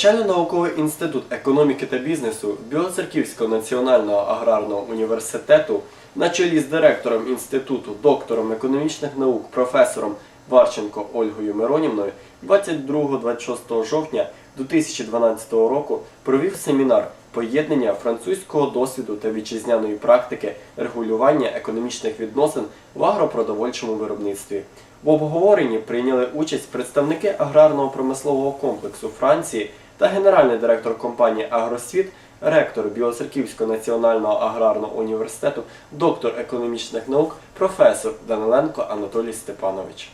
Навчально-науковий інститут економіки та бізнесу Білоцерківського національного аграрного університету на чолі з директором інституту, доктором економічних наук, професором Варченко Ольгою Миронівною 22-26 жовтня 2012 року провів семінар поєднання французького досвіду та вітчизняної практики регулювання економічних відносин в агропродовольчому виробництві. В обговоренні прийняли участь представники аграрного промислового комплексу Франції та генеральний директор компанії Агросвіт, ректор Білоцерківського національного аграрного університету, доктор економічних наук, професор Даниленко Анатолій Степанович.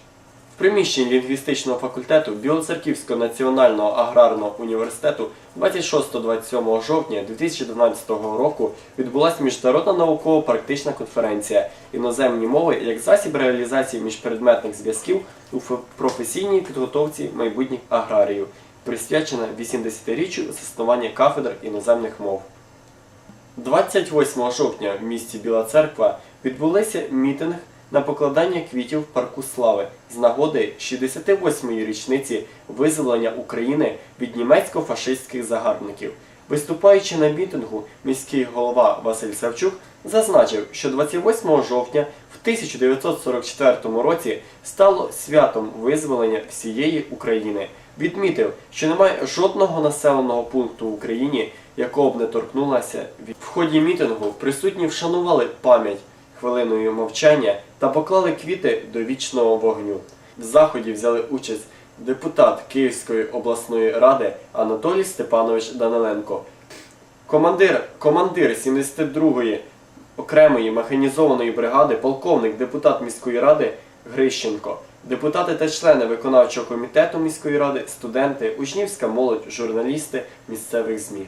В приміщенні лінгвістичного факультету Білоцерківського національного аграрного університету 26-27 жовтня 2012 року відбулася міжнародна науково-практична конференція Іноземні мови як засіб реалізації міжпредметних зв'язків у професійній підготовці майбутніх аграріїв, присвячена 80-річчю заснування кафедр іноземних мов. 28 жовтня в місті Біла Церква відбулися мітинг на покладання квітів в парку Слави з нагоди 68-ї річниці визволення України від німецько-фашистських загарбників. Виступаючи на мітингу, міський голова Василь Савчук зазначив, що 28 жовтня в 1944 році стало святом визволення всієї України. Відмітив, що немає жодного населеного пункту в Україні, якого б не торкнулася від. В ході мітингу присутні вшанували пам'ять хвилиною мовчання та поклали квіти до вічного вогню. В заході взяли участь депутат Київської обласної ради Анатолій Степанович Даниленко, командир, командир 72-ї окремої механізованої бригади, полковник, депутат міської ради Грищенко, депутати та члени виконавчого комітету міської ради, студенти, учнівська молодь, журналісти місцевих ЗМІ.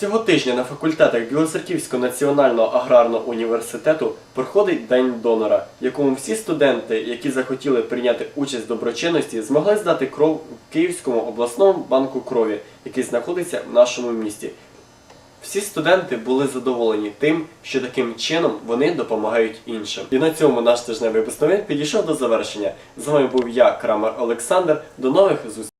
Цього тижня на факультетах Білоцерківського національного аграрного університету проходить День донора, якому всі студенти, які захотіли прийняти участь в доброчинності, змогли здати кров у Київському обласному банку крові, який знаходиться в нашому місті. Всі студенти були задоволені тим, що таким чином вони допомагають іншим. І на цьому наш тижневий випуск підійшов до завершення. З вами був я, Крамер Олександр. До нових зустрічей!